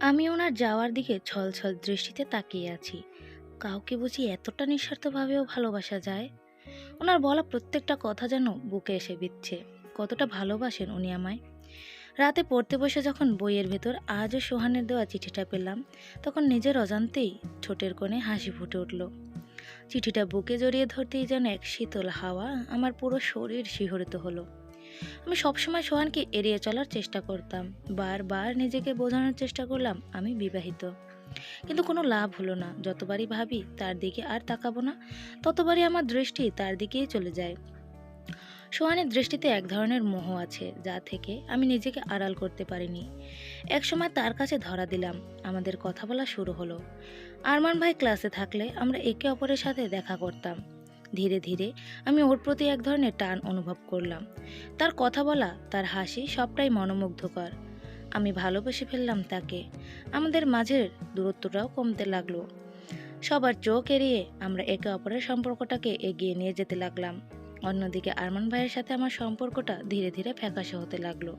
আমি ওনার যাওয়ার দিকে ছলছল দৃষ্টিতে তাকিয়ে আছি। কাউকে বুঝি এতটা নিঃস্বার্থভাবেও ভালোবাসা যায়? ওনার বলা প্রত্যেকটা কথা যেন বুকে এসে বিচ্ছে কতটা ভালোবাসেন উনি আমায়। রাতে পড়তে বসে যখন বইয়ের ভেতর আজও সোহানের দেওয়া চিঠিটা পেলাম, তখন নিজের অজান্তেই ঠোঁটের কোণে হাসি ফুটে উঠল। চিঠিটা বুকে জড়িয়ে ধরতেই যেন এক শীতল হাওয়া আমার পুরো শরীর শিহরিত হলো। আমি সবসময় সোহানকে এড়িয়ে চলার চেষ্টা করতাম। বারবার নিজেকে বোঝানোর চেষ্টা করলাম, আমি বিবাহিত। কিন্তু কোনো লাভ হলো না। যতবারই ভাবি তার দিকে আর তাকাবো না, ততবারই আমার দৃষ্টি তার দিকেই চলে যায়। সোহানের দৃষ্টিতে এক ধরনের মোহ আছে, যা থেকে আমি নিজেকে আড়াল করতে পারিনি। একসময় তার কাছে ধরা দিলাম, আমাদের কথা বলা শুরু হলো। আরমান ভাই ক্লাসে থাকলে আমরা একে অপরের সাথে দেখা করতাম। ধীরে ধীরে আমি ওর প্রতি এক ধরনের টান অনুভব করলাম। তার কথা বলা, তার হাসি সবটাই মনোমুগ্ধকর। আমি ভালোবেসে ফেললাম তাকে। আমাদের মাঝের দূরত্বটাও কমতে লাগল। সবার চোখ এড়িয়ে আমরা একে অপরের সম্পর্কটাকে এগিয়ে নিয়ে যেতে লাগলাম। অন্যদিকে আরমান ভাইয়ের সাথে আমার সম্পর্কটা ধীরে ধীরে ফ্যাকাশে হতে লাগল।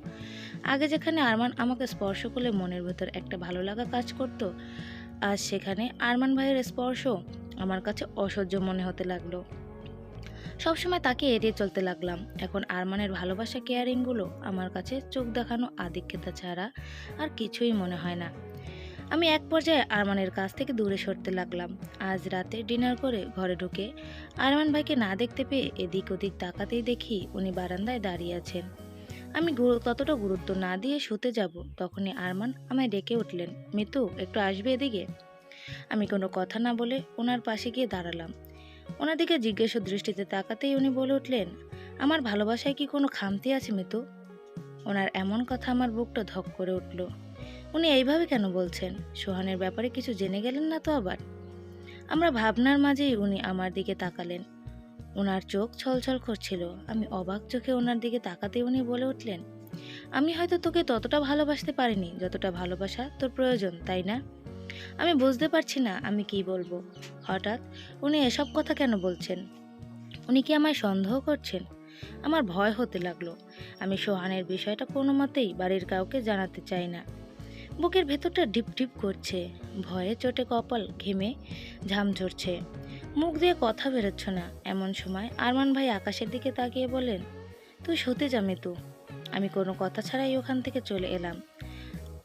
আগে যেখানে আরমান আমাকে স্পর্শ করলে মনের ভেতর একটা ভালো লাগা কাজ করতো, আজ সেখানে আরমান ভাইয়ের স্পর্শ আমার কাছে অসহ্য মনে হতে লাগল। সবসময় তাকে এড়িয়ে চলতে লাগলাম। এখন আরমানের ভালোবাসা কেয়ারিংগুলো আমার কাছে চোখ দেখানো আধিক্যতা ছাড়া আর কিছুই মনে হয় না। আমি এক পর্যায়ে আরমানের কাছ থেকে দূরে সরতে লাগলাম। আজ রাতে ডিনার করে ঘরে ঢুকে আরমান ভাইকে না দেখতে পেয়ে এদিক ওদিক তাকাতেই দেখি উনি বারান্দায় দাঁড়িয়ে আছেন। আমি ততটা গুরুত্ব না দিয়ে শুতে যাব, তখনই আরমান আমায় ডেকে উঠলেন, মিতু, একটু আসবে এদিকে? আমি কোনো কথা না বলে ওনার পাশে গিয়ে দাঁড়ালাম। ওনার দিকে জিজ্ঞেস দৃষ্টিতে তাকাতেই উনি বলে উঠলেন, আমার ভালোবাসায় কি কোনো খামতি আছে মিতু? ওনার এমন কথা আমার বুকটা ধক করে উঠল। উনি এইভাবে কেন বলছেন? সোহানের ব্যাপারে কিছু জেনে গেলেন না তো আবার? আমরা ভাবনার মাঝেই উনি আমার দিকে তাকালেন। ওনার চোখ ছলছল করছিল। আমি অবাক চোখে ওনার দিকে তাকাতেই উনি বলে উঠলেন, আমি হয়তো তোকে ততটা ভালোবাসতে পারিনি, যতটা ভালোবাসা তোর প্রয়োজন, তাই না? আমি বুঝতে পারছি না আমি কি বলব। হঠাৎ উনি এসব কথা কেন বলছেন? উনি কি আমায় সন্দেহ করছেন? আমার ভয় হতে লাগল। আমি সোহানের বিষয়টা কোনো মতেই বাড়ির কাউকে জানাতে চাই না। বুকের ভেতরটা ডিপ ডিপ করছে। ভয়ে চোটে কপাল ঘেমে ঝাম ঝরছে। মুখ দিয়ে কথা বেরোচ্ছ না। এমন সময় আরমান ভাই আকাশের দিকে তাকিয়ে বলেন, তুই শুতে যা মিতু আমি কোনো কথা ছাড়াই ওখান থেকে চলে এলাম।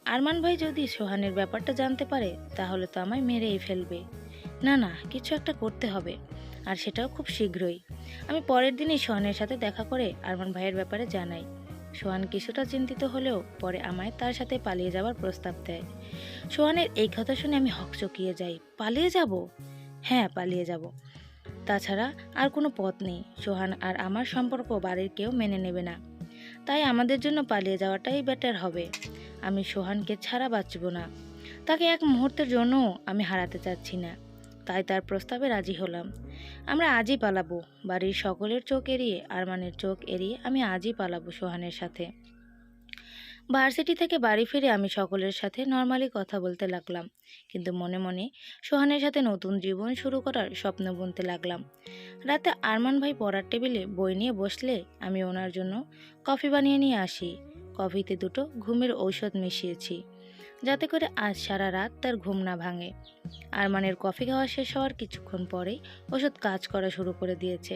আরমান ভাই যদি সোহানের ব্যাপারটা জানতে পারে, তাহলে তো আমায় মেরেই ফেলবে। না না, কিছু একটা করতে হবে, আর সেটাও খুব শীঘ্রই। আমি পরের দিনই সোহানের সাথে দেখা করে আরমান ভাইয়ের ব্যাপারে জানাই। সোহান কিছুটা চিন্তিত হলেও পরে আমায় তার সাথে পালিয়ে যাওয়ার প্রস্তাব দেয়। সোহানের এই কথা শুনে আমি হকচকিয়ে যাই। পালিয়ে যাব? হ্যাঁ পালিয়ে যাব। তাছাড়া আর কোনো পথ নেই। সোহান আর আমার সম্পর্ক বাড়ির কেউ মেনে নেবে না। তাই আমাদের জন্য পালিয়ে যাওয়াটাই বেটার হবে। আমি সোহানকে ছাড়া বাঁচব না। তাকে এক মুহূর্তের জন্যও আমি হারাতে চাচ্ছি না। তাই তার প্রস্তাবে রাজি হলাম। আমরা আজই পালাবো। বাড়ির সকলের চোখ এড়িয়ে, আরমানের চোখ এড়িয়ে আমি আজই পালাবো সোহানের সাথে। ভার্সিটি থেকে বাড়ি ফিরে আমি সকলের সাথে নর্মালি কথা বলতে লাগলাম। কিন্তু মনে মনে সোহানের সাথে নতুন জীবন শুরু করার স্বপ্ন বুনতে লাগলাম। রাতে আরমান ভাই পড়ার টেবিলে বই নিয়ে বসলে আমি ওনার জন্য কফি বানিয়ে নিয়ে আসি। কফিতে দুটো ঘুমের ঔষধ মিশিয়েছি, যাতে করে আজ সারা রাত তার ঘুম না ভাঙে। আরমানের কফি খাওয়া শেষ হওয়ার কিছুক্ষণ পরেই ওষুধ কাজ করা শুরু করে দিয়েছে।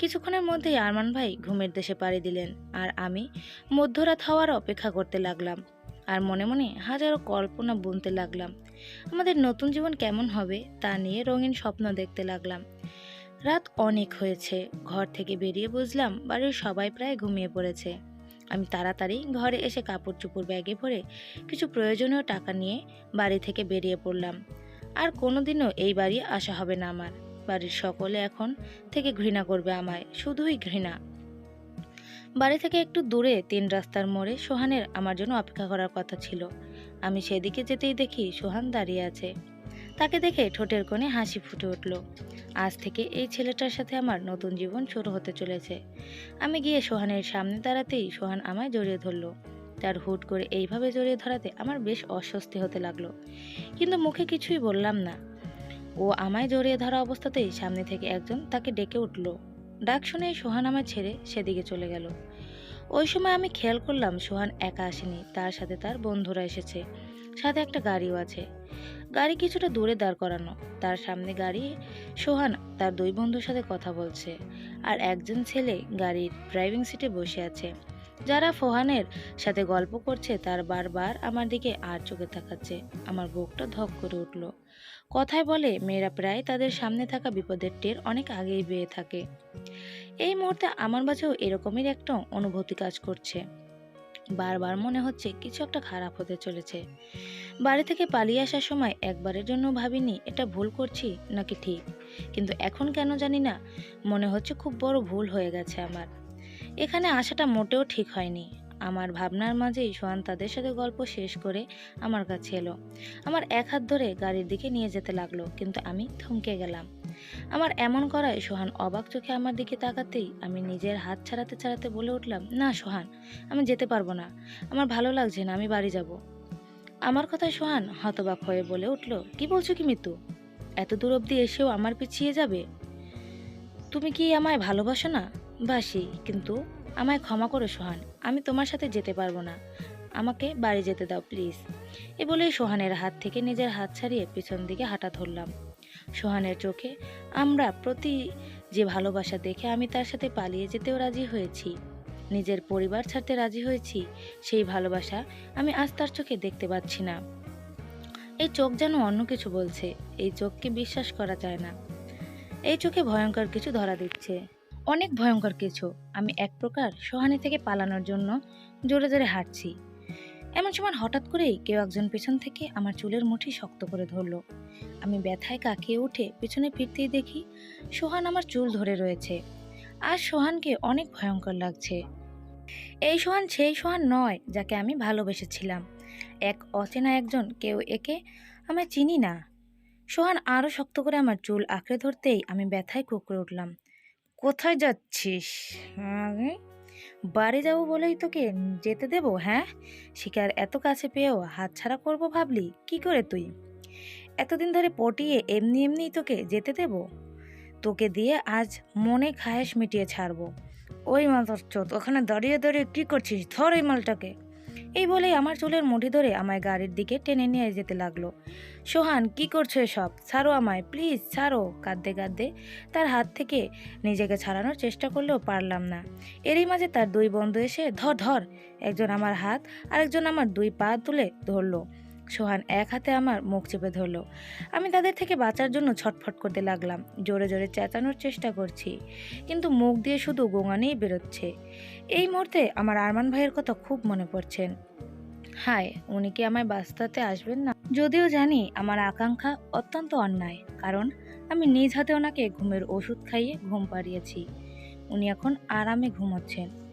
কিছুক্ষণের মধ্যেই আরমান ভাই ঘুমের দেশে পাড়ি দিলেন আর আমি মধ্যরাত হওয়ার অপেক্ষা করতে লাগলাম আর মনে মনে হাজারো কল্পনা বুনতে লাগলাম। আমাদের নতুন জীবন কেমন হবে তা নিয়ে রঙিন স্বপ্ন দেখতে লাগলাম। রাত অনেক হয়েছে, ঘর থেকে বেরিয়ে বুঝলাম বাড়ির সবাই প্রায় ঘুমিয়ে পড়েছে। আমি তাড়াতাড়ি ঘরে এসে কাপড় চোপড় ব্যাগে ভরে কিছু প্রয়োজনীয় টাকা নিয়ে বাড়ি থেকে বেরিয়ে পড়লাম। আর কোনোদিনও এই বাড়ি আসা হবে না আমার। বাড়ির সকলে এখন থেকে ঘৃণা করবে আমায়, শুধুই ঘৃণা। বাড়ি থেকে একটু দূরে তিন রাস্তার মোড়ে সোহানের আমার জন্য অপেক্ষা করার কথা ছিল। আমি সেদিকে যেতেই দেখি সোহান দাঁড়িয়ে আছে। তাকে দেখে ঠোঁটের কোণে হাসি ফুটে উঠল। আজ থেকে এই ছেলেটার সাথে আমার নতুন জীবন শুরু হতে চলেছে। আমি গিয়ে সোহানের সামনে দাঁড়াতেই সোহান আমায় জড়িয়ে ধরলো। তার হুট করে এইভাবে জড়িয়ে ধরাতে আমার বেশ অস্বস্তি হতে লাগল। কিন্তু মুখে কিছুই বললাম না। ও আমায় জড়িয়ে ধরা অবস্থাতেই সামনে থেকে একজন তাকে ডেকে উঠল। ডাক শুনে সোহান আমায় ছেড়ে সেদিকে চলে গেল। ওই সময় আমি খেয়াল করলাম সোহান একা আসেনি, তার সাথে তার বন্ধুরা এসেছে। সাথে একটা গাড়িও আছে। গাড়ি কিছুটা দূরে দাঁড় করানো। তার সামনে গাড়ি, সোহান তার দুই বন্ধুর সাথে কথা বলছে আর একজন ছেলে গাড়ির ড্রাইভিং সিটে বসে আছে। যারা ফোহানের সাথে গল্প করছে তার বারবার আমার দিকে আর চোখে তাকাচ্ছে। আমার বুকটা ধক করে উঠল। কথায় বলে, মেয়েরা প্রায় তাদের সামনে থাকা বিপদের টের অনেক আগেই বেয়ে থাকে। এই মুহূর্তে আমার মাঝেও এরকমই একটা অনুভূতি কাজ করছে। বারবার মনে হচ্ছে কিছু একটা খারাপ হতে চলেছে। বাড়ি থেকে পালিয়ে আসার সময় একবারের জন্য ভাবিনি, এটা ভুল করছি নাকি ঠিক? কিন্তু এখন কেন জানি না, মনে হচ্ছে খুব বড় ভুল হয়ে গেছে আমার। এখানে আসাটা মোটেও ঠিক হয়নি। আমার ভাবনার মাঝেই সোহান তাদের সাথে গল্প শেষ করে আমার কাছে এলো। আমার এক হাত ধরে গাড়ির দিকে নিয়ে যেতে লাগল, কিন্তু আমি থমকে গেলাম। আমার এমন করায় সোহান অবাক চোখে আমার দিকে তাকাতেই আমি নিজের হাত ছাড়াতে ছাড়াতে বলে উঠলাম, না, সোহান, আমি যেতে পারব না। আমার ভালো লাগছে না, আমি বাড়ি যাব। আমার কথায় সোহান হতবাক হয়ে বলে উঠল, কি বলছো কি মিতু? এত দূর অবধি এসেও আমার পিছিয়ে যাবে? তুমি কি আমায় ভালোবাসো না? বাসি, কিন্তু আমায় ক্ষমা করো সোহান, আমি তোমার সাথে যেতে পারব না। আমাকে বাড়ি যেতে দাও, প্লিজ। এ বলেই সোহানের হাত থেকে নিজের হাত ছাড়িয়ে পিছন দিকে হাঁটা ধরলাম। সোহানের চোখে আমরা প্রতি যে ভালোবাসা দেখে আমি তার সাথে পালিয়ে যেতেও রাজি হয়েছি। নিজের পরিবার ছাড়তে রাজি হয়েছি, সেই ভালোবাসা আমি আজ তার চোখে দেখতে পাচ্ছি না। এই চোখ যেন অন্য কিছু বলছে, এই চোখকে বিশ্বাস করা যায় না। এই চোখে ভয়ঙ্কর কিছু ধরা দিচ্ছে। অনেক ভয়ঙ্কর কিছু। আমি এক প্রকার সোহানি থেকে পালানোর জন্য জোরে জোরে হাঁটছি। এমন সময় হঠাৎ করেই কেউ একজন পেছন থেকে আমার চুলের মুঠি শক্ত করে ধরলো। আমি ব্যথায় কাকিয়ে উঠে পেছনে ফিরতেই দেখি সোহান আমার চুল ধরে রয়েছে। আর সোহানকে অনেক ভয়ঙ্কর লাগছে। এই সোহান সেই সোহান নয় যাকে আমি ভালোবেসেছিলাম। এক অচেনা একজন কেউ একে আমি চিনি না। সোহান আরও শক্ত করে আমার চুল আঁকড়ে ধরতেই আমি ব্যথায় কুকড়ে উঠলাম। কোথায় যাচ্ছিস? বাড়ি যাব বলেই তোকে যেতে দেবো হ্যাঁ? শিকার এত কাছে পেয়েও হাতছাড়া করব ভাবলি, কি করে তুই? এতদিন ধরে পটিয়ে এমনি এমনি তোকে যেতে দেবো? তোকে দিয়ে আজ মনে খায়েশ মিটিয়ে ছাড়বো। ওই মাথার চোত ওখানে দাঁড়িয়ে দাঁড়িয়ে কী করছিস? ধর এই মালটাকে। এই বলেই আমার চুলের মুঠি ধরে আমায় গাড়ির দিকে টেনে নিয়ে যেতে লাগল। সোহান, কি করছ এসব? ছাড়ো আমায়, প্লিজ ছাড়ো। কাঁদতে কাঁদতে তার হাত থেকে নিজেকে ছাড়ানোর চেষ্টা করলেও পারলাম না। এরই মাঝে তার দুই বন্ধু এসে, ধর ধর। একজন আমার হাত, আরেকজন আমার দুই পা তুলে ধরলো। সোহান এক হাতে আমার মুখ চেপে ধরলো। আমি তাদের থেকে বাঁচার জন্য ছটফট করতে লাগলাম। জোরে জোরে চেঁচানোর চেষ্টা করছি, কিন্তু মুখ দিয়ে শুধু গোঙানেই বেরোচ্ছে। এই মুহূর্তে আমার আরমান ভাইয়ের কথা খুব মনে পড়ছেন হায়, উনি কি আমায় বাঁচাতে আসবেন না? যদিও জানি আমার আকাঙ্ক্ষা অত্যন্ত অন্যায়, কারণ আমি নিজ হাতে ওনাকে ঘুমের ওষুধ খাইয়ে ঘুম পাড়িয়েছি। উনি এখন আরামে ঘুমোচ্ছেন।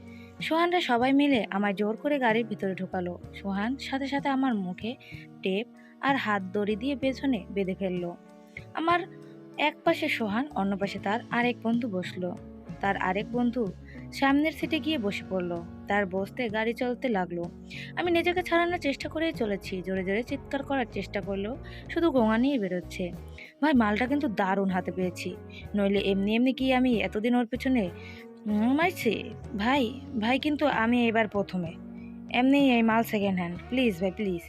সোহানরা সবাই মিলে আমায় জোর করে গাড়ির ভিতরে ঢোকালো। সোহান সাথে সাথে আমার মুখে টেপ আর হাত দড়ি দিয়ে পেছনে বেঁধে ফেলল। আমার এক পাশে সোহান, অন্য পাশে তার আরেক বন্ধু বসল। তার আরেক বন্ধু সামনের সিটে গিয়ে বসে পড়ল। তার বসতে গাড়ি চলতে লাগল। আমি নিজেকে ছাড়ানোর চেষ্টা করেই চলেছি। জোরে জোরে চিৎকার করার চেষ্টা করলেও শুধু গোঙা নিয়ে বেরোচ্ছে। ভাই, মালটা কিন্তু দারুণ হাতে পেয়েছি। নইলে এমনি এমনি কি আমি এতদিন ওর পেছনে মাইছি ভাই ভাই কিন্তু আমি এবার প্রথমে। এমনি এই মাল সেকেন্ড হ্যান্ড প্লিজ ভাই প্লিজ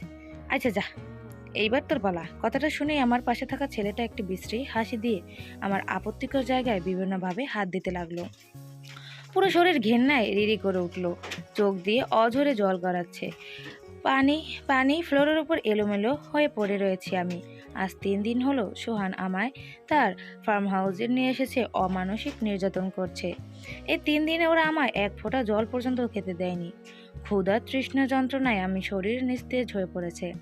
আচ্ছা যা। এইবার তোর পালা। কথাটা শুনেই আমার পাশে থাকা ছেলেটা একটি বিশ্রী হাসি দিয়ে আমার আপত্তিকর জায়গায় বিভিন্নভাবে হাত দিতে লাগল। পুরো শরীর ঘেন্নায় রিরি করে উঠল। চোখ দিয়ে অঝরে জল গড়াচ্ছে। পানি পানি ফ্লোরের উপর এলোমেলো হয়ে পড়ে রয়েছি আমি। আজ তিন দিন হলো সোহান আমায় তার ফার্ম হাউসে নিয়ে এসেছে, অমানসিক নির্যাতন করছে। এই তিন দিনে ওরা আমায় এক ফোঁটা জল পর্যন্ত খেতে দেয়নি। ক্ষুধা তৃষ্ণা যন্ত্রণায় আমি শরীর নিস্তেজ হয়ে পড়েছে।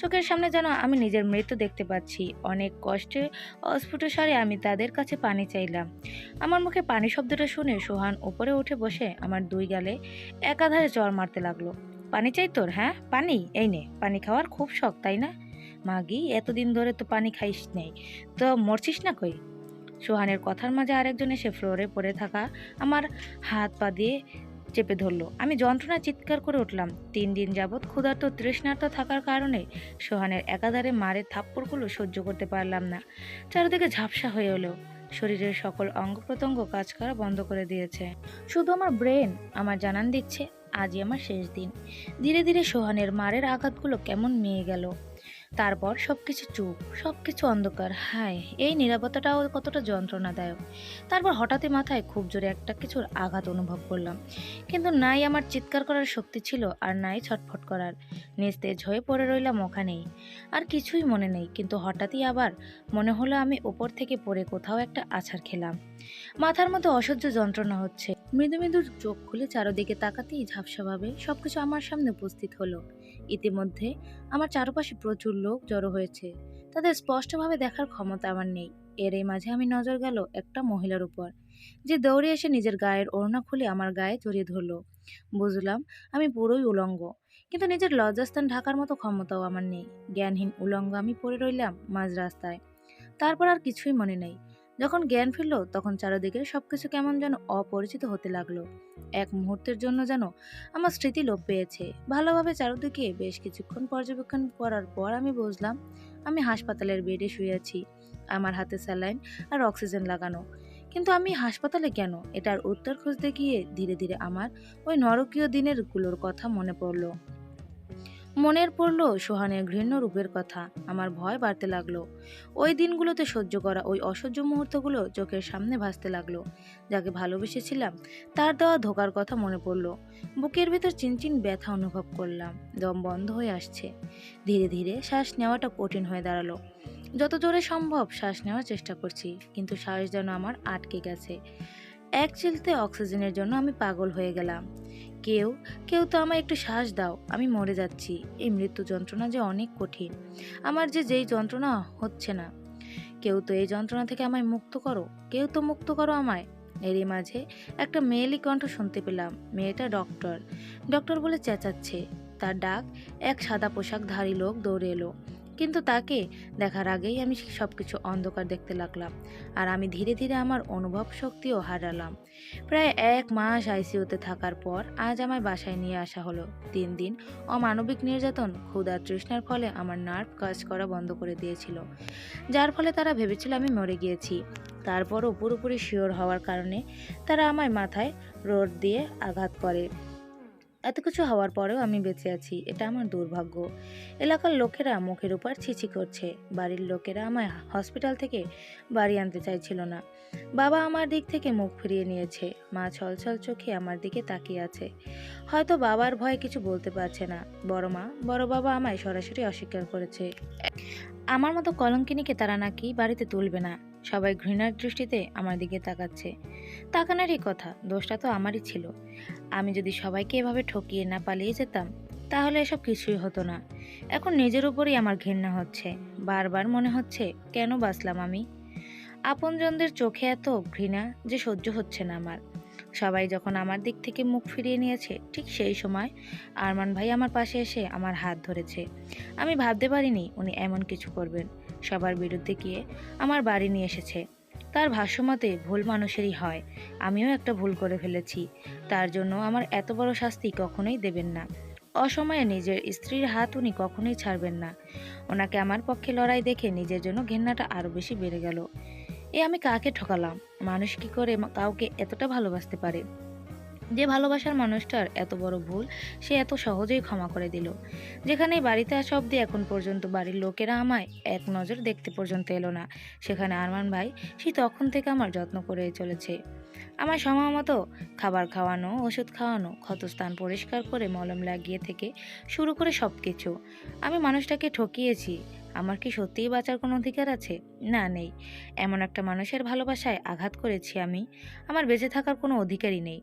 চোখের সামনে যেন আমি নিজের মৃত্যু দেখতে পাচ্ছি। অনেক কষ্টে অস্ফুট স্বরে আমি তাদের কাছে পানি চাইলাম। আমার মুখে পানি শব্দটা শুনে সোহান উপরে উঠে বসে আমার দুই গালে একাধারে চর মারতে লাগল। পানি চাই তোর হ্যাঁ? পানি? এই নে, পানি খাওয়ার খুব শখ, তাই না? মাগি, এতদিন ধরে তো পানি খাইস নেই, তো মরছিস না কই? সোহানের কথার মাঝে আরেকজন এসে ফ্লোরে পড়ে থাকা আমার হাত পা দিয়ে চেপে ধরলো। আমি যন্ত্রণা চিৎকার করে উঠলাম। তিন দিন যাবৎ ক্ষুধার্ত তৃষ্ণার্ত থাকার কারণে সোহানের একাধারে মারের থাপ্পড়গুলো সহ্য করতে পারলাম না। চারিদিকে ঝাপসা হয়ে এলো। শরীরের সকল অঙ্গ প্রত্যঙ্গ কাজ করা বন্ধ করে দিয়েছে। শুধু আমার ব্রেন, আমার জানান দিচ্ছে, আজই আমার শেষ দিন। ধীরে ধীরে সোহানের মারের আঘাতগুলো কেমন মেয়ে গেল। তারপর সব কিছু চুপ সব কিছু অন্ধকার। হায়, এই নিরাপত্তাটাও কতটা যন্ত্রণাদায়ক। তারপর হঠাৎই মাথায় খুব জোরে একটা কিছুর আঘাত অনুভব করলাম। কিন্তু নাই আমার চিৎকার করার শক্তি ছিল আর নাই ছটফট করার। নিস্তেজ হয়ে পড়ে রইলাম ওখানেই। আর কিছুই মনে নেই, কিন্তু হঠাৎই আবার মনে হলো আমি ওপর থেকে পড়ে কোথাও একটা আছাড় খেলাম। মাথার মধ্যে অসহ্য যন্ত্রণা হচ্ছে। মৃদু মৃদু চোখ খুলে চারদিকে তাকাতেই ঝাপসাভাবে সবকিছু আমার সামনে উপস্থিত হলো। ইতিমধ্যে আমার চারপাশে প্রচুর লোক জড়ো হয়েছে। তাদের স্পষ্টভাবে দেখার ক্ষমতা আমার নেই। এর এই মাঝে আমি নজর গেল একটা মহিলার উপর। যে দৌড়ে এসে নিজের গায়ের ওড়না খুলে আমার গায়ে জড়িয়ে ধরলো। বুঝলাম আমি পুরোই উলঙ্গ, কিন্তু নিজের লজ্জাস্থান ঢাকার মতো ক্ষমতাও আমার নেই। জ্ঞানহীন উলঙ্গ আমি পড়ে রইলাম মাঝ রাস্তায়। তারপর আর কিছুই মনে নেই। যখন জ্ঞান ফিরল, তখন চারদিকে সবকিছু কেমন যেন অপরিচিত হতে লাগল। এক মুহূর্তের জন্য যেন আমার স্মৃতি লোপ পেয়েছে। ভালোভাবে চারদিকে বেশ কিছুক্ষণ পর্যবেক্ষণ করার পর আমি বুঝলাম, আমি হাসপাতালের বেডে শুয়ে আছি। আমার হাতে স্যালাইন আর অক্সিজেন লাগানো। কিন্তু আমি হাসপাতালে কেন? এটার উত্তর খুঁজতে গিয়ে ধীরে ধীরে আমার ওই নরকীয় দিনেরগুলোর কথা মনে পড়ল। মনের পড়ল সোহানের ঘৃণ্য রূপের কথা। আমার ভয় বাড়তে লাগল। ওই দিনগুলোতে সহ্য করা ওই অসহ্য মুহূর্তগুলো চোখের সামনে ভাসতে লাগল। যাকে ভালোবেসেছিলাম, তার দেওয়া ধোকার কথা মনে পড়ল। বুকের ভেতর চিনচিন ব্যথা অনুভব করলাম। দম বন্ধ হয়ে আসছে। ধীরে ধীরে শ্বাস নেওয়াটা কঠিন হয়ে দাঁড়াল। যত জোরে সম্ভব শ্বাস নেওয়ার চেষ্টা করছি, কিন্তু শ্বাস যেন আমার আটকে গেছে। এক চিলতে অক্সিজেনের জন্য আমি পাগল হয়ে গেলাম। কেউ কেউ তো আমায় একটু শ্বাস দাও, আমি মরে যাচ্ছি। এই মৃত্যু যন্ত্রণা যে অনেক কঠিন। আমার যে যেই যন্ত্রণা হচ্ছে না। কেউ তো এই যন্ত্রণা থেকে আমায় মুক্ত করো, কেউ তো মুক্ত করো আমায়। এরই মাঝে একটা মেয়েলি কণ্ঠ শুনতে পেলাম, মেয়েটা ডক্টর। ডক্টর বলে চেঁচাচ্ছে। তার ডাক এক সাদা পোশাকধারী লোক দৌড়ে এলো। কিন্তু তাকে দেখার আগেই আমি সব কিছু অন্ধকার দেখতে লাগলাম আর আমি ধীরে ধীরে আমার অনুভব শক্তিও হারালাম। প্রায় এক মাস আইসিইউতে থাকার পর আজ আমায় বাসায় নিয়ে আসা হলো। তিন দিন অমানবিক নির্যাতন, ক্ষুধা তৃষ্ণার ফলে আমার নার্ভ কাজ করা বন্ধ করে দিয়েছিল। যার ফলে তারা ভেবেছিল আমি মরে গিয়েছি। তারপরও পুরোপুরি শিওর হওয়ার কারণে তারা আমায় মাথায় রোড দিয়ে আঘাত করে। এত কিছু হওয়ার পরেও আমি বেঁচে আছি, এটা আমার দুর্ভাগ্য। এলাকার লোকেরা মুখের উপর ছিছি করছে, বাড়ির লোকেরা আমায় হসপিটাল থেকে বাড়ি আনতে চাইছিল না। বাবা আমার দিক থেকে মুখ ফিরিয়ে নিয়েছে, মা ছলছল চোখে আমার দিকে তাকিয়ে আছে। হয়তো বাবার ভয়ে কিছু বলতে পারছে না। বড় মা, বড় বাবা আমায় সরাসরি অস্বীকার করেছে। আমার মতো কলঙ্কিনীকে তারা নাকি বাড়িতে তুলবে না। সবাই ঘৃণার দৃষ্টিতে আমার দিকে তাকাচ্ছে। তাকানোরই কথা, দোষটা তো আমারই ছিল। আমি যদি সবাইকে এভাবে ঠকিয়ে না পালিয়ে যেতাম, তাহলে এসব কিছুই হতো না। এখন নিজের উপরেই আমার ঘৃণা হচ্ছে। বারবার মনে হচ্ছে, কেন বাঁচলাম আমি? আপনজনদের চোখে এত ঘৃণা যে সহ্য হচ্ছে না আমার। সবাই যখন আমার দিক থেকে মুখ ফিরিয়ে নিয়েছে, ঠিক সেই সময় আরমান ভাই আমার পাশে এসে আমার হাত ধরেছে। আমি ভাবতে পারিনি উনি এমন কিছু করবেন। সবার বিরুদ্ধে গিয়ে আমার বাড়ি নিয়ে এসেছে। তার ভাষ্যমতে ভুল মানুষেরই হয়। আমিও একটা ভুল করে ফেলেছি। তার জন্য আমার এত বড় শাস্তি কখনোই দেবেন না। অসময়ে নিজের স্ত্রীর হাত উনি কখনোই ছাড়বেন না। ওনাকে আমার পক্ষে লড়াই দেখে নিজের জন্য ঘেন্নাটা আরও বেশি বেড়ে গেল। এ আমি কাকে ঠকালাম? মানুষ কি করে কাউকে এতটা ভালোবাসতে পারে? যে ভালোবাসার মানুষটার এত বড় ভুল, সে এত সহজেই ক্ষমা করে দিল। যেখানে বাড়িতে আসা অবধি এখন পর্যন্ত বাড়ির লোকেরা আমায় এক নজর দেখতে পর্যন্ত এলো না। সেখানে আরমান ভাই, সে তখন থেকে আমার যত্ন করে চলেছে। আমার সময় মতো খাবার খাওয়ানো, ওষুধ খাওয়ানো, ক্ষতস্থান পরিষ্কার করে মলম লাগিয়ে থেকে শুরু করে সব কিছু আমি মানুষটাকে ঠকিয়েছি। আমার কি সত্যিই বাঁচার কোনো অধিকার আছে? না, নেই। এমন একটা মানুষের ভালোবাসায় আঘাত করেছি আমি। আমার বেঁচে থাকার কোনো অধিকারই নেই।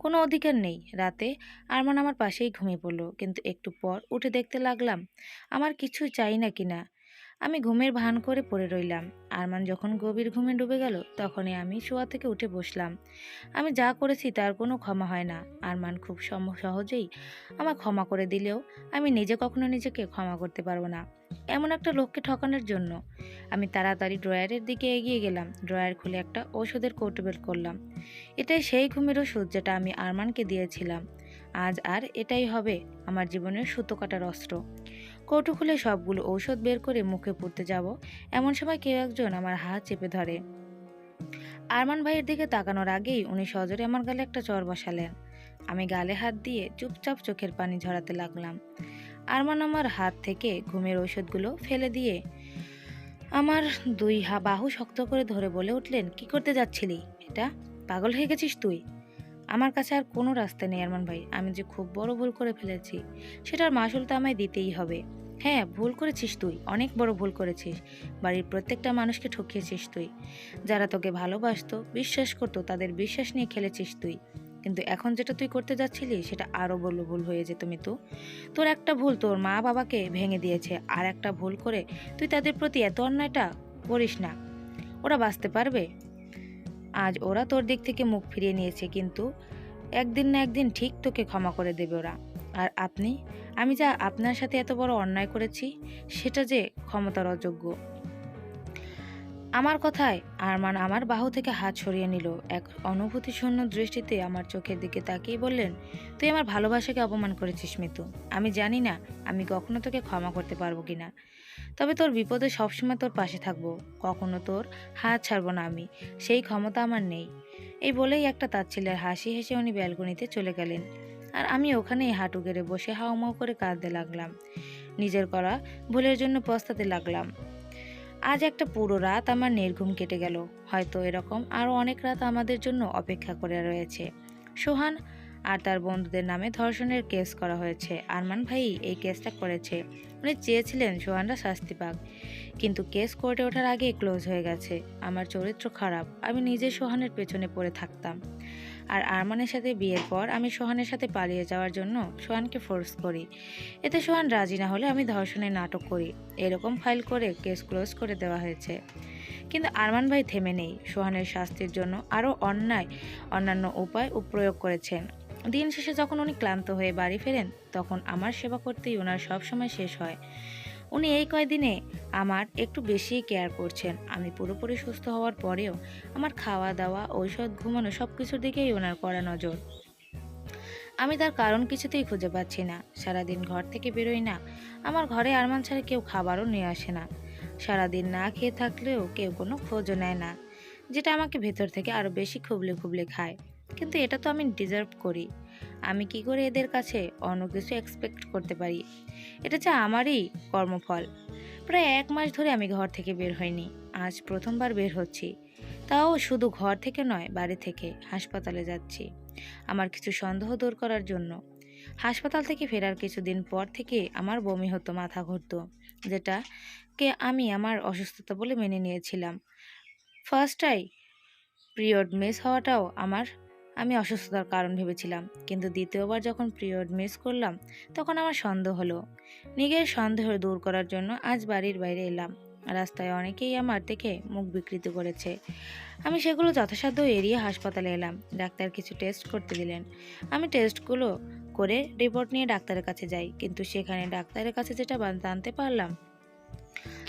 কোনো অধিকার নেই। রাতে আরমান আমার পাশেই ঘুমিয়ে পড়ল, কিন্তু একটু পর উঠে দেখতে লাগলাম, আমার কিছু চাই না কিনা। আমি ঘুমের ভান করে পড়ে রইলাম। আরমান যখন গভীর ঘুমে ডুবে গেল, তখনই আমি শোয়া থেকে উঠে বসলাম। আমি যা করেছি তার কোনো ক্ষমা হয় না। আরমান খুব সহজেই আমার ক্ষমা করে দিলেও আমি নিজে কখনো নিজেকে ক্ষমা করতে পারব না। এমন একটা লোককে ঠকানোর জন্য আমি তাড়াতাড়ি ড্রয়ারের দিকে এগিয়ে গেলাম। ড্রয়ার খুলে একটা ওষুধের কৌটো বের করলাম। এটাই সেই ঘুমের ওষুধ যেটা আমি আরমানকে দিয়েছিলাম। আজ আর এটাই হবে আমার জীবনের সুতো কাটার অস্ত্র। কৌটো খুলে সবগুলো ঔষধ বের করে মুখে পুড়তে যাব। এমন সময় কেউ একজন আমার হাত চেপে ধরে। আরমান ভাইয়ের দিকে তাকানোর আগেই উনি সজোরে আমার গালে একটা চর বসালেন। আমি গালে হাত দিয়ে চুপচাপ চোখের পানি ঝরাতে লাগলাম। আরমান আমার হাত থেকে ঘুমের ঔষধগুলো ফেলে দিয়ে আমার দুই হা বাহু শক্ত করে ধরে বলে উঠলেন, কি করতে যাচ্ছিলি? এটা পাগল হয়ে গেছিস তুই? আমার কাছে আর কোনো রাস্তা নেই আরমান ভাই। আমি যে খুব বড় ভুল করে ফেলেছি, সেটার মাসুল তো আমায় দিতেই হবে। হ্যাঁ ভুল করেছিস তুই, অনেক বড় ভুল করেছিস। বাড়ির প্রত্যেকটা মানুষকে ঠকিয়েছিস তুই। যারা তোকে ভালোবাসতো, বিশ্বাস করতো, তাদের বিশ্বাস নিয়ে খেলেছিস তুই। কিন্তু এখন যেটা তুই করতে যাচ্ছিলি, সেটা আরও বড় ভুল হয়ে যেত মিতু। তোর একটা ভুল তোর মা বাবাকে ভেঙে দিয়েছে, আর একটা ভুল করে তুই তাদের প্রতি এত অন্যায়টা করিস না। ওরা বাঁচতে পারবে? আজ ওরা তোর দিক থেকে মুখ ফিরিয়ে নিয়েছে, কিন্তু একদিন না একদিন ঠিক তোকে ক্ষমা করে দেবে ওরা। আর আপনি? আমি যা আপনার সাথে এত বড় অন্যায় করেছি, সেটা যে ক্ষমতার অযোগ্য। আমার কথায় আরমান আমার বাহু থেকে হাত সরিয়ে নিল। এক অনুভূতিশূন্য দৃষ্টিতে আমার চোখের দিকে তাকিয়ে বললেন, তুই আমার ভালোবাসাকে অপমান করেছিস মিতু। আমি জানি না আমি কখনো তোকে ক্ষমা করতে পারব কিনা। তবে তোর বিপদে সবসময় তোর পাশে থাকব। কখনো তোর হাত ছাড়বো না আমি। সেই ক্ষমতা আমার নেই। এই বলেই একটা তাচ্ছিলের হাসি হেসে উনি ব্যালকনিতে চলে গেলেন। আর আমি ওখানেই হাঁটু গেড়ে বসে হাউমাউ করে কাঁদতে লাগলাম। নিজের করা ভুলের জন্য পস্তাতে লাগলাম। আজ একটা পুরো রাত আমার নির্ঘুম কেটে গেল। হয়তো এরকম আরও অনেক রাত আমাদের জন্য অপেক্ষা করে রয়েছে। সোহান আর তার বন্ধুদের নামে ধর্ষণের কেস করা হয়েছে। আরমান ভাই এই কেসটা করেছে। উনি চেয়েছিলেন সোহানরা শাস্তি পাক, কিন্তু কেস কোর্টে ওঠার আগেই ক্লোজ হয়ে গেছে। আমার চরিত্র খারাপ, আমি নিজে সোহানের পেছনে পড়ে থাকতাম। আর আরমানের সাথে বিয়ের পর আমি সোহানের সাথে পালিয়ে যাওয়ার জন্য সোহানকে ফোর্স করি। এতে সোহান রাজি না হলে আমি ধর্ষণের নাটক করি। এরকম ফাইল করে কেস ক্লোজ করে দেওয়া হয়েছে। কিন্তু আরমান ভাই থেমে নেই। সোহানের শাস্তির জন্য আরও অন্যায়, অন্যান্য উপায় ও প্রয়োগ করেছেন। দিন শেষে যখন উনি ক্লান্ত হয়ে বাড়ি ফেরেন, তখন আমার সেবা করতেই ওনার সব সময় শেষ হয়। উনি এই কয়দিনে আমার একটু বেশিই কেয়ার করছেন। আমি পুরোপুরি সুস্থ হওয়ার পরেও আমার খাওয়া দাওয়া ঔষধ, ঘুমানো সব কিছুর দিকেই ওনার কড়া নজর। আমি তার কারণ কিছুতেই খুঁজে পাচ্ছি না। সারাদিন ঘর থেকে বেরোই না। আমার ঘরে আরমান ছাড়া কেউ খাবারও নিয়ে আসে না। সারাদিন না খেয়ে থাকলেও কেউ কোনো খোঁজও নেয় না, যেটা আমাকে ভেতর থেকে আরও বেশি খুবলে খুবলে খায়। কিন্তু এটা তো আমি ডিজার্ভ করি। আমি কি করে এদের কাছে অন্য কিছু এক্সপেক্ট করতে পারি? এটা যে আমারই কর্মফল। প্রায় এক মাস ধরে আমি ঘর থেকে বের হইনি। আজ প্রথমবার বের হচ্ছি। তাও শুধু ঘর থেকে নয়, বাড়ি থেকে, হাসপাতালে যাচ্ছি। আমার কিছু সন্দেহ দূর করার জন্য। হাসপাতাল থেকে ফেরার কিছুদিন পর থেকে আমার বমি হতো, মাথা ঘুরতো, যেটা কে আমি আমার অসুস্থতা বলে মেনে নিয়েছিলাম। ফার্স্টটাই পিরিয়ড মিস হওয়াটাও আমার আমি অসুস্থতার কারণ ভেবেছিলাম, কিন্তু দ্বিতীয়বার যখন পিরিয়ড মিস করলাম, তখন আমার সন্দেহ হলো। নিজের সন্দেহ দূর করার জন্য আজ বাড়ির বাইরে এলাম। রাস্তায় অনেকেই আমার দেখে মুখ বিকৃত করেছে। আমি সেগুলো যথাসাধ্য এড়িয়ে হাসপাতালে এলাম। ডাক্তার কিছু টেস্ট করতে দিলেন। আমি টেস্টগুলো করে রিপোর্ট নিয়ে ডাক্তারের কাছে যাই, কিন্তু সেখানে ডাক্তারের কাছে যেটা জানতে পারলাম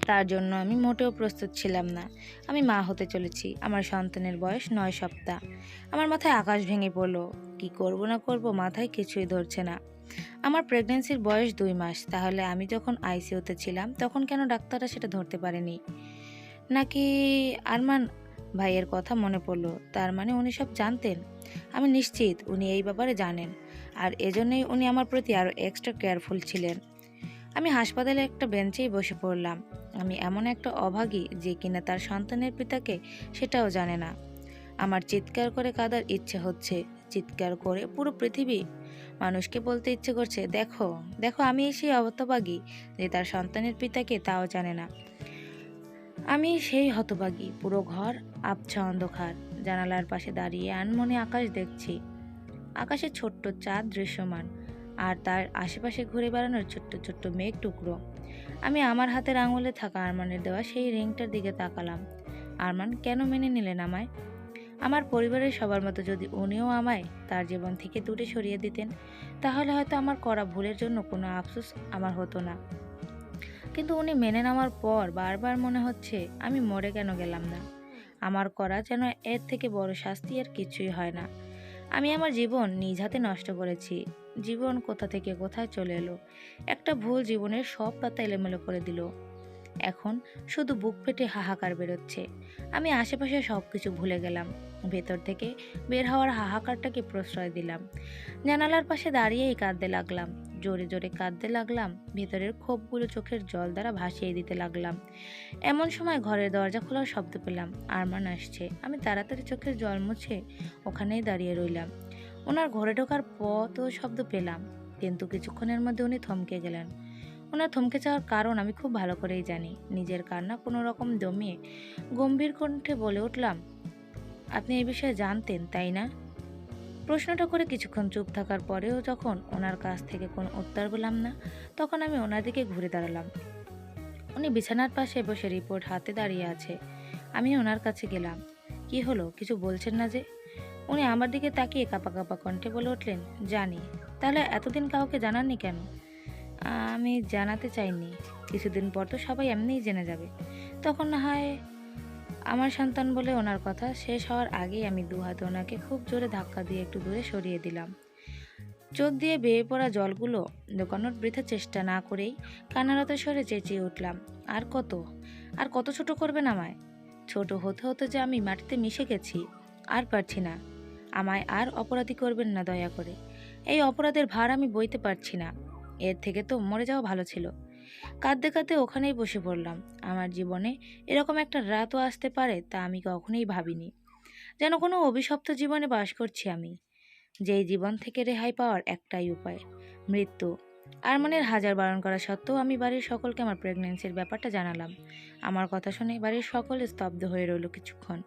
তার জন্য আমি মোটেও প্রস্তুত ছিলাম না। আমি মা হতে চলেছি। আমার সন্তানের বয়স নয় সপ্তাহ। আমার মাথায় আকাশ ভেঙে পড়ল। কি করব না করব মাথায় কিছুই ধরছে না। আমার প্রেগনেন্সির বয়স দুই মাস। তাহলে আমি যখন আইসিইউতে ছিলাম, তখন কেন ডাক্তাররা সেটা ধরতে পারেনি? নাকি আরমান ভাইয়ের কথা মনে পড়ল? তার মানে উনি সব জানতেন? আমি নিশ্চিত উনি এই ব্যাপারে জানেন। আর এজন্যই উনি আমার প্রতি আরও এক্সট্রা কেয়ারফুল ছিলেন। আমি হাসপাতালে একটা বেঞ্চেই বসে পড়লাম। আমি এমন একটা অভাগী যে কিনা তার সন্তানের পিতাকে সেটাও জানে না। আমার চিৎকার করে কাদার ইচ্ছে হচ্ছে, চিৎকার করে পুরো পৃথিবী। মানুষকে বলতে ইচ্ছে করছে, দেখো দেখো, আমি সেই হতভাগী যে তার সন্তানের পিতাকে তাও জানে না। আমি সেই হতভাগী, পুরো ঘর আবছা অন্ধকার। জানালার পাশে দাঁড়িয়ে আনমনে আকাশ দেখছি। আকাশে ছোট্ট চাঁদ দৃশ্যমান, আর তার আশেপাশে ঘুরে বেড়ানোর ছোট্ট ছোট্ট মেঘ টুকরো। আমি আমার হাতের আঙুলে থাকা আরমানের দেওয়া সেই রিংটার দিকে তাকালাম। আরমান কেন মেনে নিলেন আমায়? আমার পরিবারের সবার মতো যদি উনিও আমায় তার জীবন থেকে দূরে সরিয়ে দিতেন, তাহলে হয়তো আমার করা ভুলের জন্য কোনো আফসোস আমার হতো না। কিন্তু উনি মেনে নেওয়ার পর বারবার মনে হচ্ছে আমি মরে কেন গেলাম না। আমার করা যেন এর থেকে বড় শাস্তি আর কিছুই হয় না। আমি আমার জীবন নিজ হাতে নষ্ট করেছি। জীবন কোথা থেকে কোথায় চলে এলো? একটা ভুল জীবনের সব পাতা এলোমেলো করে দিল। এখন শুধু বুক পেটে হাহাকার বেরোচ্ছে। আমি আশেপাশে সব কিছু ভুলে গেলাম। ভেতর থেকে বের হওয়ার হাহাকারটাকে প্রশ্রয় দিলাম। জানালার পাশে দাঁড়িয়েই কাঁদতে লাগলাম। জোরে জোরে কাঁদতে লাগলাম, ভেতরের ক্ষোভগুলো চোখের জল দ্বারা ভাসিয়ে দিতে লাগলাম। এমন সময় ঘরের দরজা খোলার শব্দ পেলাম, আরমান আসছে। আমি তাড়াতাড়ি চোখের জল মুছে ওখানেই দাঁড়িয়ে রইলাম। ওনার ঘরে ঢোকার পথ ও শব্দ পেলাম। কিন্তু কিছুক্ষণের মধ্যে উনি থমকে গেলেন। ওনার থমকে যাওয়ার কারণ আমি খুব ভালো করেই জানি। নিজের কান্না কোনো রকম দমিয়ে গম্ভীর কণ্ঠে বলে উঠলাম আপনি এই বিষয়ে জানতেন, তাই না? প্রশ্নটা করে কিছুক্ষণ চুপ থাকার পরেও যখন ওনার কাছ থেকে কোনো উত্তর পেলাম না, তখন আমি ওনার দিকে ঘুরে দাঁড়ালাম। উনি বিছানার পাশে বসে রিপোর্ট হাতে দাঁড়িয়ে আছে। আমি ওনার কাছে গেলাম। কি হলো? কিছু বলছেন না যে? উনি আমার দিকে তাকিয়ে কাপা কাপা কণ্ঠে বলে উঠলেন, জানি। তাহলে এতদিন কাউকে জানাননি কেন? আমি জানাতে চাইনি। কিছুদিন পর তো সবাই এমনিই জেনে যাবে। তখন না হয় আমার সন্তান বলে ওনার কথা শেষ হওয়ার আগেই আমি দু হাতে ওনাকে খুব জোরে ধাক্কা দিয়ে একটু দূরে সরিয়ে দিলাম। চোখ দিয়ে বেয়ে পড়া জলগুলো দোকানোর বৃথা চেষ্টা না করেই কান্নারত সরে চেঁচিয়ে উঠলাম। আর কত? আর কত ছোট করবেন আমায়? ছোট হতে হতে যে আমি মাটিতে মিশে গেছি, আর পারছি না। আমায় আর অপরাধী করবেন না দয়া করে। এই অপরাধের ভার আমি বইতে পারছি না। এর থেকে তো মরে যাওয়া ভালো ছিল। কাঁদতে কাঁদতে ওখানেই বসে পড়লাম। আমার জীবনে এরকম একটা রাতও আসতে পারে তা আমি কখনোই ভাবিনি। যেন কোনো অভিশপ্ত জীবনে বাস করছি আমি। যেই জীবন থেকে রেহাই পাওয়ার একটাই উপায়, মৃত্যু। আরমানের হাজার বারণ করা সত্ত্বেও আমি বাড়ির সকলকে আমার প্রেগনেন্সির ব্যাপারটা জানালাম। আমার কথা শুনে বাড়ির সকলে স্তব্ধ হয়ে রইল কিছুক্ষণ।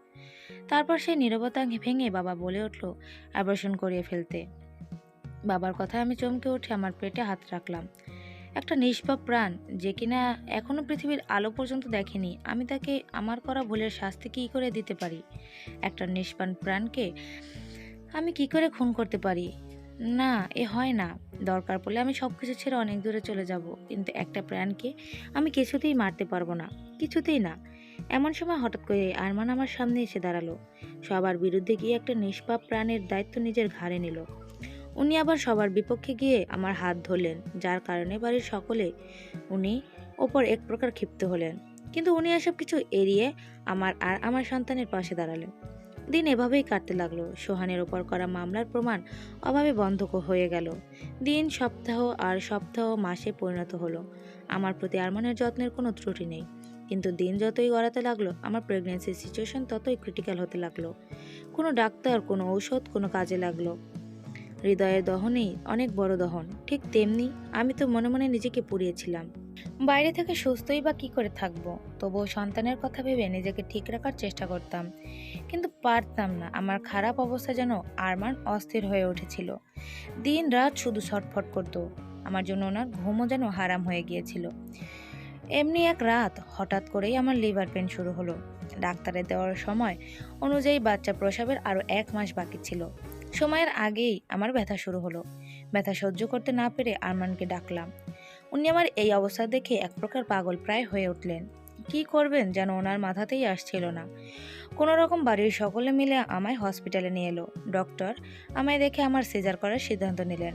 তারপর সেই নীরবতা ভেঙে বাবা বলে উঠল অ্যাবর্শন করিয়ে ফেলতে। বাবার কথায় আমি চমকে উঠে আমার পেটে হাত রাখলাম। একটা নিষ্পাপ প্রাণ যে কিনা এখনও পৃথিবীর আলো পর্যন্ত দেখেনি। আমি তাকে আমার করা ভুলের শাস্তি কী করে দিতে পারি? একটা নিষ্পান প্রাণকে আমি কি করে খুন করতে পারি? না, এ হয় না। দরকার পড়লে আমি সব কিছু ছেড়ে অনেক দূরে চলে যাব। কিন্তু একটা প্রাণকে আমি কিছুতেই মারতে পারব না। কিছুতেই না। এমন সময় হঠাৎ করে আরমান আমার সামনে এসে দাঁড়াল। সবার বিরুদ্ধে গিয়ে একটা নিষ্পাপ প্রাণের দায়িত্ব নিজের ঘাড়ে নিল। উনি আবার সবার বিপক্ষে গিয়ে আমার হাত ধরলেন, যার কারণে বাড়ির সকলে উনি ওপর এক প্রকার ক্ষিপ্ত হলেন। কিন্তু উনি এসব কিছু এড়িয়ে আমার আর আমার সন্তানের পাশে দাঁড়ালেন। দিন এভাবেই কাটতে লাগল। সোহানের ওপর করা মামলার প্রমাণ অভাবে বন্ধ হয়ে গেল। দিন, সপ্তাহ আর সপ্তাহ মাসে পরিণত হলো। আমার প্রতি আরমানের যত্নের কোনো ত্রুটি নেই। কিন্তু দিন যতই গড়াতে লাগল, আমার প্রেগনেন্সির সিচুয়েশন ততই ক্রিটিক্যাল হতে লাগল। কোনো ডাক্তার, কোনো ঔষধ কোনো কাজে লাগল। হৃদয়ের দহনেই অনেক বড় দহন। ঠিক তেমনি আমি তো মনে মনে নিজেকে পুড়িয়েছিলাম। বাইরে থেকে সুস্থই বা কী করে থাকব? তবুও সন্তানের কথা ভেবে নিজেকে ঠিক রাখার চেষ্টা করতাম। কিন্তু পারতাম না, আমার খারাপ অবস্থা যেন আরমান অস্থির হয়ে উঠেছিল। দিন রাত শুধু ছটফট করতো, আমার জন্য ওনার ঘুমও যেন হারাম হয়ে গিয়েছিল। এমনি এক রাত হঠাৎ করেই আমার লিভার পেন শুরু হলো। ডাক্তারের দেওয়ার সময় অনুযায়ী বাচ্চা প্রসবের আরও এক মাস বাকি ছিল। সময়ের আগেই আমার ব্যথা শুরু হলো। ব্যথা সহ্য করতে না পেরে আরমানকে ডাকলাম। উনি আমার এই অবস্থা দেখে এক প্রকার পাগল প্রায় হয়ে উঠলেন। কি করবেন যেন ওনার মাথাতেই আসছিল না? কোনো রকম বাড়ির সকলে মিলে আমায় হসপিটালে নিয়ে এলো। ডক্টর আমায় দেখে আমার সিজার করার সিদ্ধান্ত নিলেন।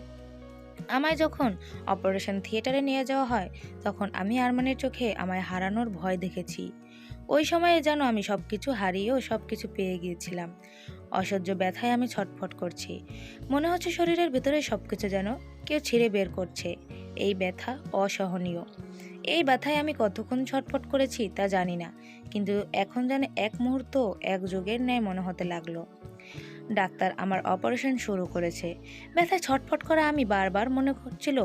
আমায় যখন অপারেশন থিয়েটারে নিয়ে যাওয়া হয়, তখন আমি আরমানের চোখে আমায় হারানোর ভয় দেখেছি। ওই সময়ে যেন আমি সব কিছু হারিয়েও সব কিছু পেয়ে গিয়েছিলাম। অসহ্য ব্যথায় আমি ছটফট করছি। মনে হচ্ছে শরীরের ভেতরে সব কিছু যেন কেউ ছিঁড়ে বের করছে। এই ব্যথা অসহনীয়। এই ব্যথায় আমি কতক্ষণ ছটফট করেছি তা জানি না, কিন্তু এখন যেন এক মুহূর্ত, এক যুগের ন্যায় মনে হতে লাগল। ডাক্তার আমার অপারেশন শুরু করেছে। ব্যথায় ছটফট করা আমি বারবার মনে হচ্ছিল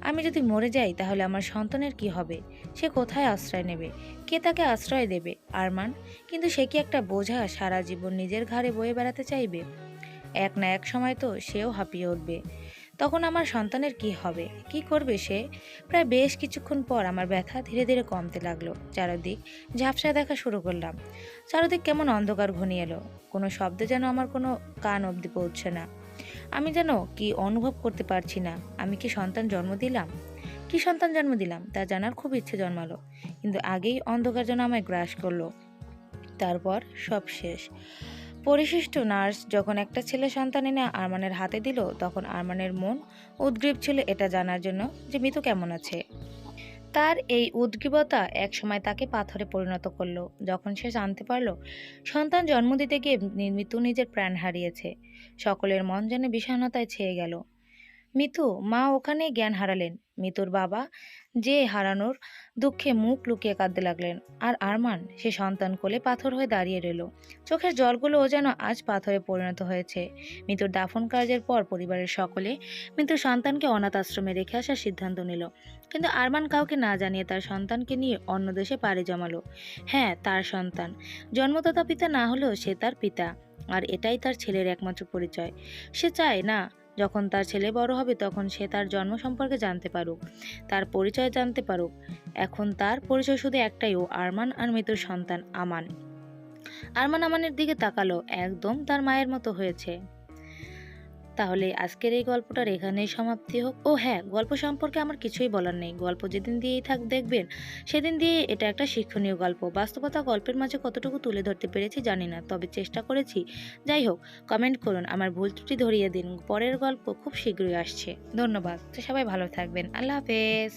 আমি যদি মরে যাই তাহলে আমার সন্তানের কি হবে? সে কোথায় আশ্রয় নেবে? কে তাকে আশ্রয় দেবে, আরমান? কিন্তু সে কি একটা বোঝা সারা জীবন নিজের ঘাড়ে বয়ে বেড়াতে চাইবে? এক না এক সময় তো সেও হাঁপিয়ে উঠবে। তখন আমার সন্তানের কি হবে? কি করবে সে? প্রায় বেশ কিছুক্ষণ পর আমার ব্যথা ধীরে ধীরে কমতে লাগল। চারদিক ঝাপসা দেখা শুরু করলাম। চারদিক কেমন অন্ধকার ঘনিয়ে এলো। কোনো শব্দ যেন আমার কোনো কান অবধি পৌঁছছে না। আমি যেন কি অনুভব করতে পারছি না। আমি কি সন্তান জন্ম দিলাম? কি সন্তান জন্ম দিলাম? তা জানার খুব ইচ্ছে জন্মালো। কিন্তু আগেই অন্ধকার যেন আমায় গ্রাস করল। তারপর সব শেষ। পরিশিষ্ট নার্স যখন একটা ছেলে সন্তান এনে আরমানের হাতে দিল, তখন আরমানের মন উদ্গ্রীব ছিল এটা জানার জন্য যে মিতু কেমন আছে। তার এই উদ্গ্রীবতা একসময় তাকে পাথরে পরিণত করল। যখন সে জানতে পারল, সন্তান জন্ম দিতে গিয়ে মিতু নিজের প্রাণ হারিয়েছে। সকলের মন যেন বিষণ্ণতায় ছেয়ে গেল। মিতু, মা ওখানে জ্ঞান হারালেন। মিতুর বাবা যে হারানোর দুঃখে মুখ লুকিয়ে কাঁদতে লাগলেন। আর আরমান সে সন্তান কোলে পাথর হয়ে দাঁড়িয়ে রইল। চোখের জলগুলো ও যেন আজ পাথরে পরিণত হয়েছে। মিতুর দাফন কার্যের পর পরিবারের সকলে মিতুর সন্তানকে অনাথ আশ্রমে রেখে আসার সিদ্ধান্ত নিল। কিন্তু আরমান কাউকে না জানিয়ে তার সন্তানকে নিয়ে অন্য দেশে পাড়ি জমালো। হ্যাঁ তার সন্তান। জন্মদাতা পিতা না হলেও সে তার পিতা। আর এটাই তার ছেলের একমাত্র পরিচয়। সে চায়, না যখন তার ছেলে বড় হবে তখন সে তার জন্ম সম্পর্কে জানতে পারুক, তার পরিচয় জানতে পারুক। এখন তার পরিচয় শুধু একটাই, ও আরমান আর মৃত্যুর সন্তান আমান। আরমান আমানের দিকে তাকালো, একদম তার মায়ের মতো হয়েছে। তাহলে আজকের এই গল্পটার এখানেই সমাপ্তি হোক। ও হ্যাঁ গল্প সম্পর্কে আমার কিছুই বলার নেই। গল্প যেদিন দিয়েই থাক দেখবেন, সেদিন দিয়ে এটা একটা শিক্ষণীয় গল্প। বাস্তবতা গল্পের মাঝে কতটুকু তুলে ধরতে পেরেছি জানি না, তবে চেষ্টা করেছি। যাই হোক কমেন্ট করুন, আমার ভুল ত্রুটি ধরিয়ে দিন। পরের গল্প খুব শীঘ্রই আসছে। ধন্যবাদ। তো সবাই ভালো থাকবেন। আল্লাহ হাফেজ।